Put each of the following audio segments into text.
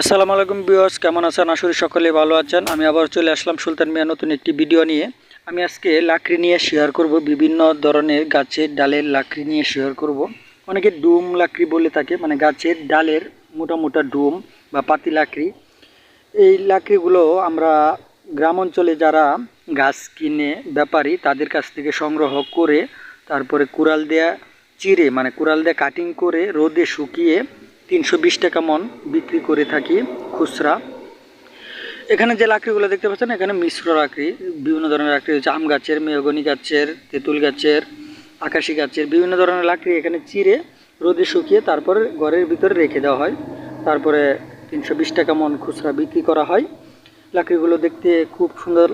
আসসালামু আলাইকুম বিয়স কেমন আছেন? আসলে সকলে ভালো আছেন। আমি আবার চলে আসলাম সুলতান মিয়া নতুন একটি ভিডিও নিয়ে। আমি আজকে লাকড়ি নিয়ে শেয়ার করব, বিভিন্ন ধরনের গাছের ডালের লাকড়ি নিয়ে শেয়ার করব। অনেকে ডুম লাকড়ি বলে থাকে মানে গাছের ডালের মোটা মোটা ডুম বা পাতি লাকড়ি। এই লাকড়িগুলো আমরা গ্রাম অঞ্চলে যারা গাছ কিনে ব্যাপারী, তাদের কাছ থেকে সংগ্রহ করে তারপরে কুড়াল দেয়া চিরে মানে কুড়াল দিয়ে কাটিং করে রোদে শুকিয়ে তিনশো বিশ টাকা মন বিক্রি করে থাকি খুচরা। এখানে যে লাকড়িগুলো দেখতে পাচ্ছেন, এখানে মিশ্র লাকড়ি, বিভিন্ন ধরনের লাকড়ি হচ্ছে আম গাছের, মেহগনি গাছের, তেঁতুল গাছের, আকাশি গাছের, বিভিন্ন ধরনের লাকড়ি এখানে চিরে রোদে শুকিয়ে তারপরে ঘরের ভিতরে রেখে দেওয়া হয়। তারপরে তিনশো বিশ টাকা মন খুচরা বিক্রি করা হয়। লাকড়িগুলো দেখতে খুব সুন্দর,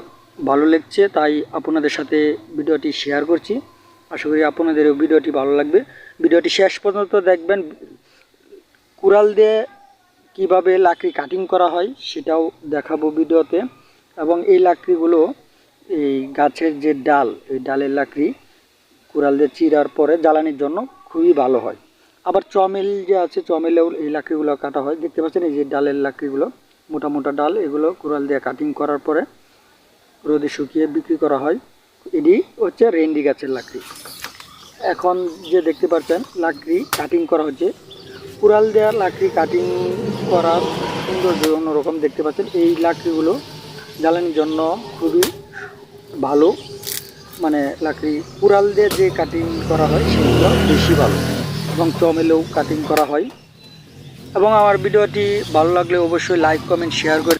ভালো লাগছে, তাই আপনাদের সাথে ভিডিওটি শেয়ার করছি। আশা করি আপনাদেরও ভিডিওটি ভালো লাগবে। ভিডিওটি শেষ পর্যন্ত দেখবেন। কুড়াল দিয়ে কীভাবে লাকড়ি কাটিং করা হয় সেটাও দেখাবো ভিডিওতে। এবং এই লাকড়িগুলো এই গাছের যে ডাল, এই ডালের লাকড়ি কুড়াল দিয়ে চিরার পরে জ্বালানির জন্য খুবই ভালো হয়। আবার চমেল যে আছে, চমেলেও এই লাকড়িগুলো কাটা হয়। দেখতে পাচ্ছেন এই যে ডালের লাকড়িগুলো, মোটা মোটা ডাল, এগুলো কুড়াল দিয়ে কাটিং করার পরে রোদে শুকিয়ে বিক্রি করা হয়। এটি হচ্ছে রেন্ডি গাছের লাকড়ি। এখন যে দেখতে পাচ্ছেন, লাকড়ি কাটিং করা হচ্ছে। কুড়াল দেওয়া লাকড়ি কাটিং করার সৌন্দর্য অন্যরকম দেখতে পাচ্ছেন। এই লাকড়িগুলো জ্বালানির জন্য খুবই ভালো। মানে লাকড়ি কুড়াল দিয়ে যে কাটিং করা হয়, সেগুলো বেশি ভালো। এবং চমেলেও কাটিং করা হয়। এবং আমার ভিডিওটি ভালো লাগলে অবশ্যই লাইক কমেন্ট শেয়ার করে